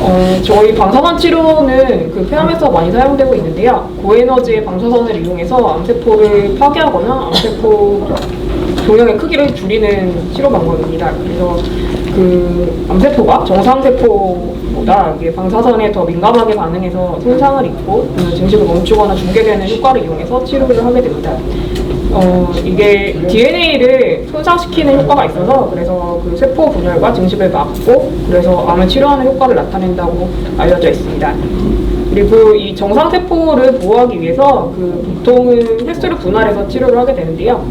어, 저희 방사선 치료는 그 폐암에서 많이 사용되고 있는데요. 고에너지의 방사선을 이용해서 암세포를 파괴하거나 암세포 종양의 크기를 줄이는 치료 방법입니다. 그래서 그 암세포가 정상세포보다 이게 방사선에 더 민감하게 반응해서 손상을 입고 그 증식을 멈추거나 중계되는 효과를 이용해서 치료를 하게 됩니다. 어, 이게 DNA를 손상시키는 효과가 있어서 그래서 그 세포 분열과 증식을 막고 그래서 암을 치료하는 효과를 나타낸다고 알려져 있습니다. 그리고 이 정상 세포를 보호하기 위해서 그 보통은 횟수를 분할해서 치료를 하게 되는데요.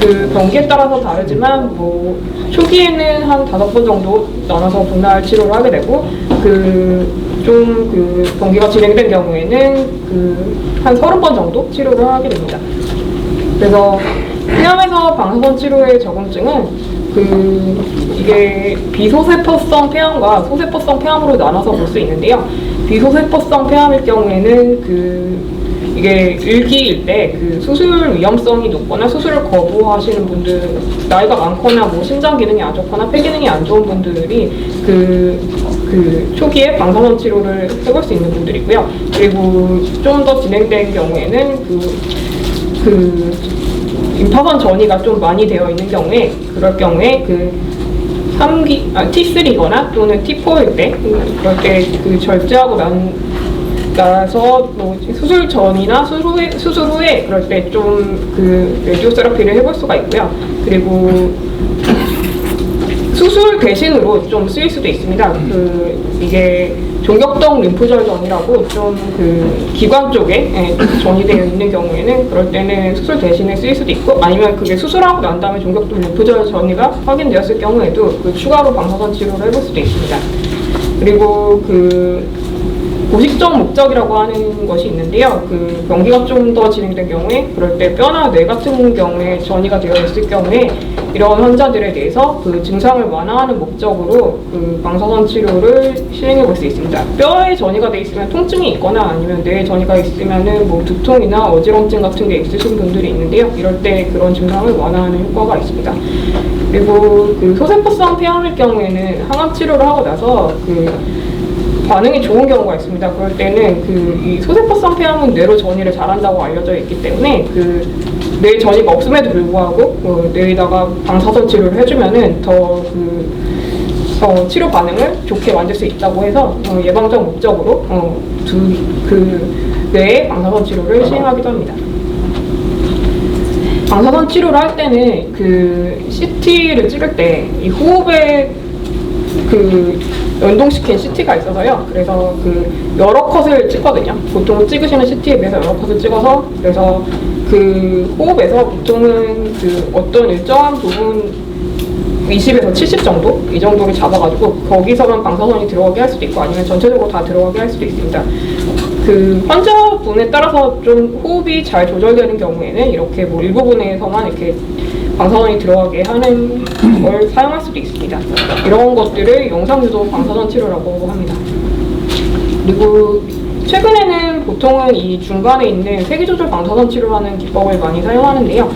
그 병기에 따라서 다르지만 뭐 초기에는 한 다섯 번 정도 나눠서 분할 치료를 하게 되고 그 좀그 병기가 진행된 경우에는 그 한 서른 번 정도 치료를 하게 됩니다. 그래서 폐암에서 방사선 치료의 적응증은 그 이게 비소세포성 폐암과 소세포성 폐암으로 나눠서 볼 수 있는데요. 비소세포성 폐암일 경우에는 그 이게 일기일 때 그 수술 위험성이 높거나 수술을 거부하시는 분들 나이가 많거나 뭐 심장 기능이 안 좋거나 폐 기능이 안 좋은 분들이 그, 그 초기에 방사선 치료를 해볼 수 있는 분들이고요. 그리고 좀 더 진행된 경우에는 그 그 임파선 전이가 좀 많이 되어 있는 경우에 그럴 경우에 그 3기 아 T3거나 또는 T4일 때 음, 그럴 때 그 절제하고 난 나서 뭐 수술 전이나 수술 후에, 수술 후에 그럴 때 좀 그 레디오 세라피를 해볼 수가 있고요. 그리고 수술 대신으로 좀 쓰일 수도 있습니다. 그 이게 종격동 림프절전이라고 좀 그 기관 쪽에 예, 전이되어 있는 경우에는 그럴 때는 수술 대신에 쓰일 수도 있고 아니면 그게 수술하고 난 다음에 종격동 림프절전이가 확인되었을 경우에도 그 추가로 방사선 치료를 해볼 수도 있습니다. 그리고 그 고식적 목적이라고 하는 것이 있는데요. 그 병기가 좀 더 진행된 경우에 그럴 때 뼈나 뇌 같은 경우에 전이가 되어 있을 경우에 이런 환자들에 대해서 그 증상을 완화하는 목적으로 그 방사선 치료를 시행해 볼 수 있습니다. 뼈에 전이가 돼 있으면 통증이 있거나 아니면 뇌에 전이가 있으면은 뭐 두통이나 어지럼증 같은 게 있으신 분들이 있는데요. 이럴 때 그런 증상을 완화하는 효과가 있습니다. 그리고 그 소세포성 폐암일 경우에는 항암 치료를 하고 나서 그 반응이 좋은 경우가 있습니다. 그럴 때는 그 이 소세포성 폐암은 뇌로 전이를 잘한다고 알려져 있기 때문에 그 뇌 전이가 없음에도 불구하고 그 뇌에다가 방사선 치료를 해주면은 더그 어, 치료 반응을 좋게 만들 수 있다고 해서 어, 예방적 목적으로 어, 두, 그 뇌에 방사선 치료를 시행하기도 합니다. 방사선 치료를 할 때는 그 CT를 찍을 때 이 호흡에 그 연동시킨 CT가 있어서요. 그래서 그 여러 컷을 찍거든요. 보통 찍으시는 CT에 비해서 여러 컷을 찍어서 그래서 그 호흡에서 보통은 그 어떤 일정한 부분 20에서 70 정도 이 정도를 잡아가지고 거기서만 방사선이 들어가게 할 수도 있고 아니면 전체적으로 다 들어가게 할 수도 있습니다. 그 환자분에 따라서 좀 호흡이 잘 조절되는 경우에는 이렇게 뭐 일부분에서만 이렇게 방사선이 들어가게 하는 걸 사용할 수도 있습니다. 이런 것들을 영상 유도 방사선 치료라고 합니다. 그리고 최근에는 보통은 이 중간에 있는 세기조절 방사선 치료라는 기법을 많이 사용하는데요.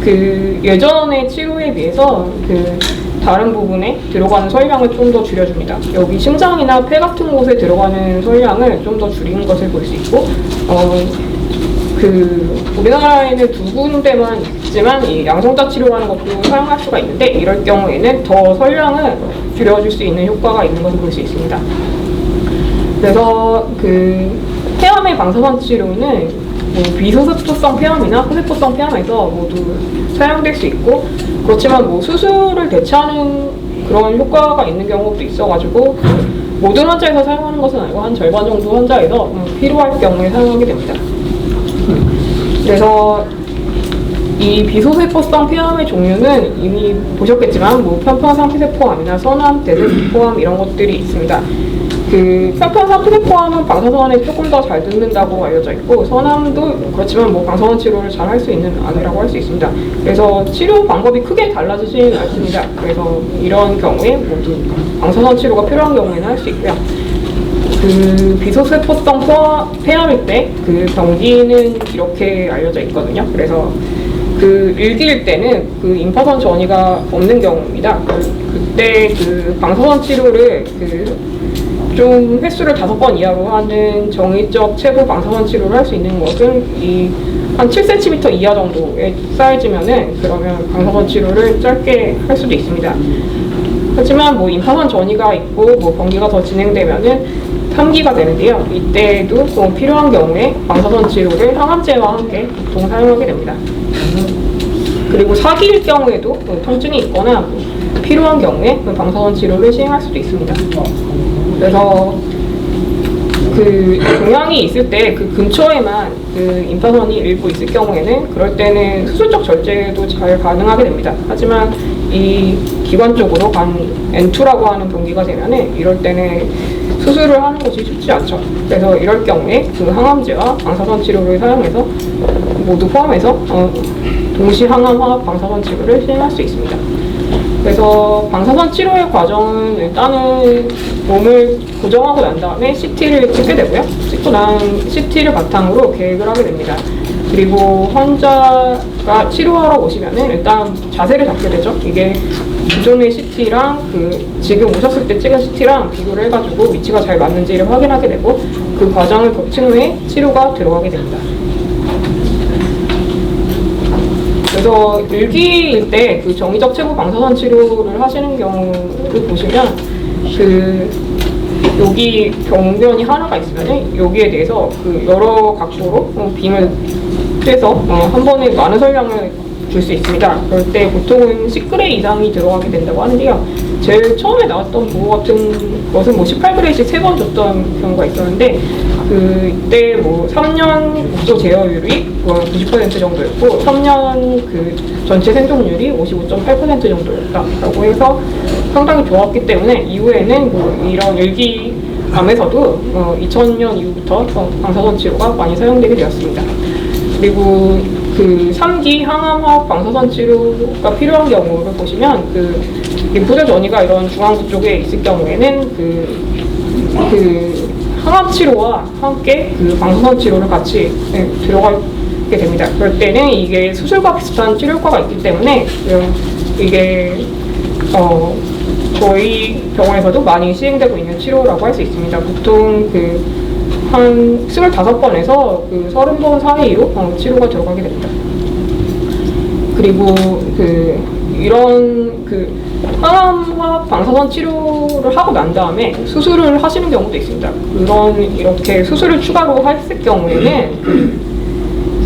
그 예전의 치료에 비해서 그 다른 부분에 들어가는 설량을 좀 더 줄여줍니다. 여기 심장이나 폐 같은 곳에 들어가는 설량을 좀 더 줄인 것을 볼 수 있고, 어, 그 우리나라에는 두 군데만 있지만 이 양성자 치료라는 것도 사용할 수가 있는데 이럴 경우에는 더 설량을 줄여줄 수 있는 효과가 있는 것을 볼 수 있습니다. 그래서 그 폐암의 방사선 치료는 뭐 비소세포성 폐암이나 소세포성 폐암에서 모두 사용될 수 있고 그렇지만 뭐 수술을 대체하는 그런 효과가 있는 경우도 있어가지고 그 모든 환자에서 사용하는 것은 아니고 한 절반 정도 환자에서 음, 필요할 경우에 사용하게 됩니다. 그래서 이 비소세포성 폐암의 종류는 이미 보셨겠지만 뭐 편편상피세포암이나 선암, 대세포암 이런 것들이 있습니다. 그 편편상피세포암은 방사선에 조금 더 잘 듣는다고 알려져 있고 선암도 그렇지만 뭐 방사선 치료를 잘 할 수 있는 암이라고 할 수 있습니다. 그래서 치료 방법이 크게 달라지지는 않습니다. 그래서 이런 경우에 모두 방사선 치료가 필요한 경우에는 할 수 있고요. 그 비소세포성 폐암일 때 그 병기는 이렇게 알려져 있거든요. 그래서 그 일기일 때는 그 임파선 전이가 없는 경우입니다. 그, 그때 그 방사선 치료를 그 좀 횟수를 다섯 번 이하로 하는 정의적 최고 방사선 치료를 할 수 있는 것은 이 한 7cm 이하 정도의 사이즈면은 그러면 방사선 치료를 짧게 할 수도 있습니다. 하지만 뭐 임파선 전이가 있고 뭐 번기가 더 진행되면은 3기가 되는데요. 이때도 뭐 필요한 경우에 방사선 치료를 항암제와 함께 보통 사용하게 됩니다. 그리고 4기일 경우에도 뭐 통증이 있거나 뭐 필요한 경우에 그 방사선 치료를 시행할 수도 있습니다. 그래서 그 종양이 있을 때 그 근처에만 그 임파선이 일부 있을 경우에는 그럴 때는 수술적 절제도 잘 가능하게 됩니다. 하지만 이 기관 쪽으로 간 N2라고 하는 병기가 되면은 이럴 때는 수술을 하는 것이 쉽지 않죠. 그래서 이럴 경우에 그 항암제와 방사선 치료를 사용해서 모두 포함해서 어, 동시 항암 화학 방사선 치료를 시행할 수 있습니다. 그래서 방사선 치료의 과정은 일단은 몸을 고정하고 난 다음에 CT를 찍게 되고요. 찍고 난 CT를 바탕으로 계획을 하게 됩니다. 그리고 환자가 치료하러 오시면은 일단 자세를 잡게 되죠. 이게 기존의 CT랑 그 지금 오셨을 때 찍은 CT랑 비교를 해가지고 위치가 잘 맞는지를 확인하게 되고 그 과정을 거친 후에 치료가 들어가게 됩니다. 그래서 일기일 때 그 정의적 최고 방사선 치료를 하시는 경우를 보시면 그 여기 병변이 하나가 있으면 여기에 대해서 그 여러 각도로 어, 빔을 쬐서 어, 한 번에 많은 설량을 줄 수 있습니다. 그럴 때 보통은 10그레 이상이 들어가게 된다고 하는데요. 제일 처음에 나왔던 보호 같은 것은 뭐 18그레씩 세 번 줬던 경우가 있었는데 그 이때 뭐 3년 국소 제어율이 뭐90% 정도였고 3년 그 전체 생존율이 55.8% 정도였다라고 해서 상당히 좋았기 때문에 이후에는 뭐 이런 일기암에서도 어 2000년 이후부터 어 방사선 치료가 많이 사용되게 되었습니다. 그리고 그 3기 항암화학 방사선 치료가 필요한 경우를 보시면 그 림프절 전이가 이런 중앙부 쪽에 있을 경우에는 그, 그 항암 치료와 함께 그 방사선 치료를 같이 네, 들어가게 됩니다. 그럴 때는 이게 수술과 비슷한 치료 효과가 있기 때문에 그 이게 어 저희 병원에서도 많이 시행되고 있는 치료라고 할 수 있습니다. 보통 그 한 25번에서 그 30번 사이로 어, 치료가 들어가게 됩니다. 그리고 그 이런 그 항암화학 방사선 치료를 하고 난 다음에 수술을 하시는 경우도 있습니다. 그런 이렇게 수술을 추가로 했을 경우에는 그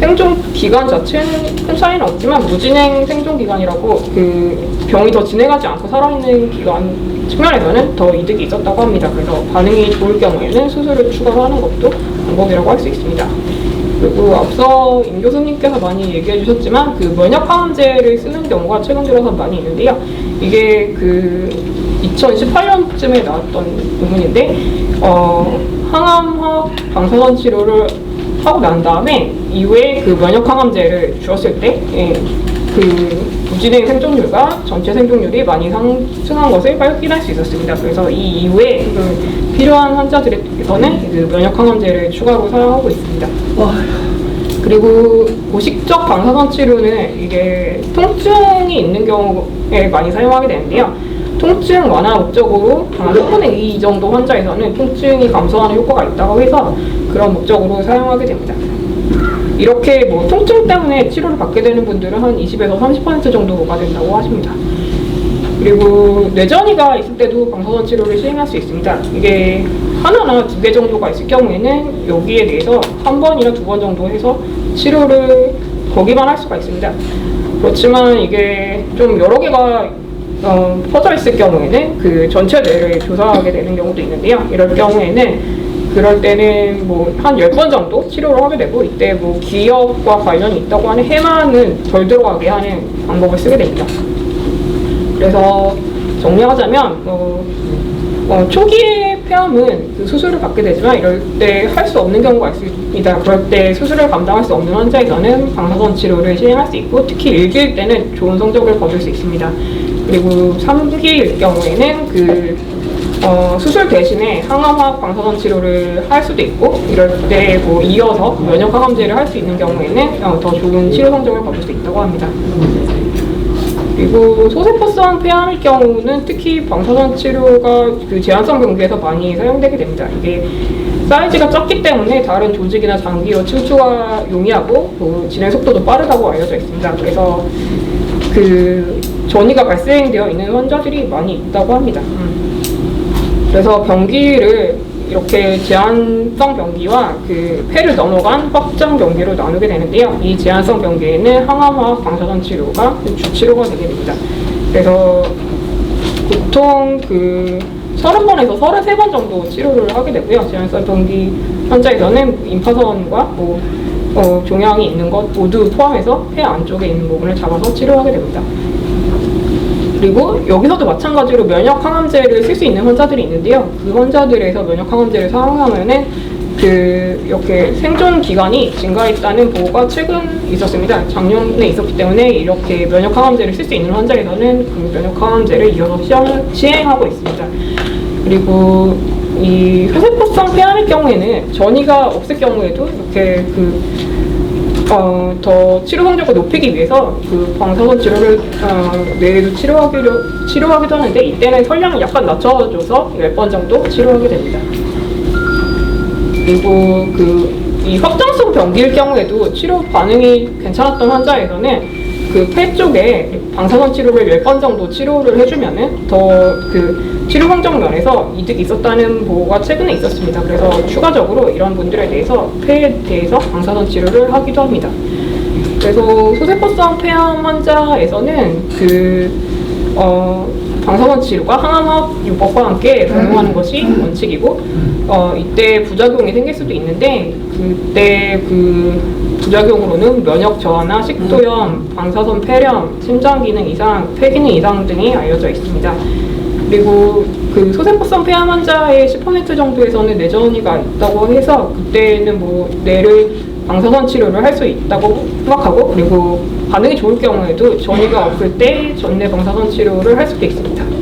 생존 기간 자체는 큰 차이는 없지만 무진행 생존 기간이라고 그 병이 더 진행하지 않고 살아있는 기간 측면에서는 더 이득이 있었다고 합니다. 그래서 반응이 좋을 경우에는 수술을 추가로 하는 것도 방법이라고 할 수 있습니다. 그리고 앞서 임 교수님께서 많이 얘기해 주셨지만 그 면역 항암제를 쓰는 경우가 최근 들어서 많이 있는데요. 이게 그 2018년쯤에 나왔던 논문인데 어, 항암화학 방사선 치료를 하고 난 다음에 이후에 그 면역 항암제를 주었을 때 예, 그 무진행 생존율과 전체 생존율이 많이 상승한 것을 확인할 수 있었습니다. 그래서 이 이후에 그 필요한 환자들에게서는 그 면역 항암제를 추가로 사용하고 있습니다. 그리고 고식적 방사선 치료는 이게 통증이 있는 경우에 많이 사용하게 되는데요. 통증 완화 목적으로 한 3분의 2 정도 환자에서는 통증이 감소하는 효과가 있다고 해서 그런 목적으로 사용하게 됩니다. 이렇게 뭐 통증 때문에 치료를 받게 되는 분들은 한 20에서 30% 정도가 된다고 하십니다. 그리고 뇌전이가 있을 때도 방사선 치료를 시행할 수 있습니다. 이게 하나나 두 개 정도가 있을 경우에는 여기에 대해서 한 번이나 두 번 정도 해서 치료를 거기만 할 수가 있습니다. 그렇지만 이게 좀 여러 개가 어, 퍼져 있을 경우에는 그 전체 뇌를 조사하게 되는 경우도 있는데요. 이럴 경우에는 그럴 때는 뭐 한 10번 정도 치료를 하게 되고 이때 뭐 기억과 관련이 있다고 하는 해마는 덜 들어가게 하는 방법을 쓰게 됩니다. 그래서 정리하자면 어, 어, 초기의 폐암은 그 수술을 받게 되지만 이럴 때 할 수 없는 경우가 있습니다. 그럴 때 수술을 감당할 수 없는 환자에서는 방사선 치료를 시행할 수 있고 특히 1기일 때는 좋은 성적을 거둘 수 있습니다. 그리고 3기일 경우에는 그 어, 수술 대신에 항암화학 방사선 치료를 할 수도 있고 이럴 때 뭐 이어서 면역 항암제를 할 수 있는 경우에는 어, 더 좋은 치료 성적을 거둘 수 있다고 합니다. 그리고 소세포성 폐암일 경우는 특히 방사선 치료가 그 제한성 병기에서 많이 사용되게 됩니다. 이게 사이즈가 작기 때문에 다른 조직이나 장기로 침투가 용이하고 그 진행 속도도 빠르다고 알려져 있습니다. 그래서 그 전이가 발생되어 있는 환자들이 많이 있다고 합니다. 음. 그래서 병기를 이렇게 제한성 병기와 그 폐를 넘어간 확장 병기로 나누게 되는데요. 이 제한성 병기에는 항암화학 방사선 치료가 주치료가 되게 됩니다. 그래서 보통 그 30번에서 33번 정도 치료를 하게 되고요. 제한성 병기 환자에서는 임파선과 뭐 어, 종양이 있는 것 모두 포함해서 폐 안쪽에 있는 부분을 잡아서 치료하게 됩니다. 그리고 여기서도 마찬가지로 면역 항암제를 쓸 수 있는 환자들이 있는데요. 그 환자들에서 면역 항암제를 사용하면은 그 이렇게 생존 기간이 증가했다는 보고가 최근 있었습니다. 작년에 있었기 때문에 이렇게 면역 항암제를 쓸 수 있는 환자에서는 그 면역 항암제를 이어서 시행, 시행하고 있습니다. 그리고 이 회세포성 폐암일 경우에는 전이가 없을 경우에도 이렇게 그 어, 더 치료 성적을 높이기 위해서 그 방사선 치료를 어, 뇌에도 치료하기로 치료하기도 하는데 이때는 혈량을 약간 낮춰줘서 10번 정도 치료하게 됩니다. 그리고 그 이 확장성 병기일 경우에도 치료 반응이 괜찮았던 환자에서는 그 폐 쪽에 방사선 치료를 10번 정도 치료를 해주면은 더 그 치료 성적 면에서 이득이 있었다는 보고가 최근에 있었습니다. 그래서 추가적으로 이런 분들에 대해서 폐에 대해서 방사선 치료를 하기도 합니다. 그래서 소세포성 폐암 환자에서는 그 어, 방사선 치료가 항암학 요법과 함께 복용하는 것이 원칙이고 어, 이때 부작용이 생길 수도 있는데 그때 그 부작용으로는 면역 저하나 식도염, 방사선 폐렴, 심장 기능 이상, 폐 기능 이상 등이 알려져 있습니다. 그리고 그 소세포성 폐암 환자의 10% 정도에서는 뇌전이가 있다고 해서 그때는 뭐 뇌를 방사선 치료를 할 수 있다고 생각하고 그리고 반응이 좋을 경우에도 전이가 없을 때 전내 방사선 치료를 할 수도 있습니다.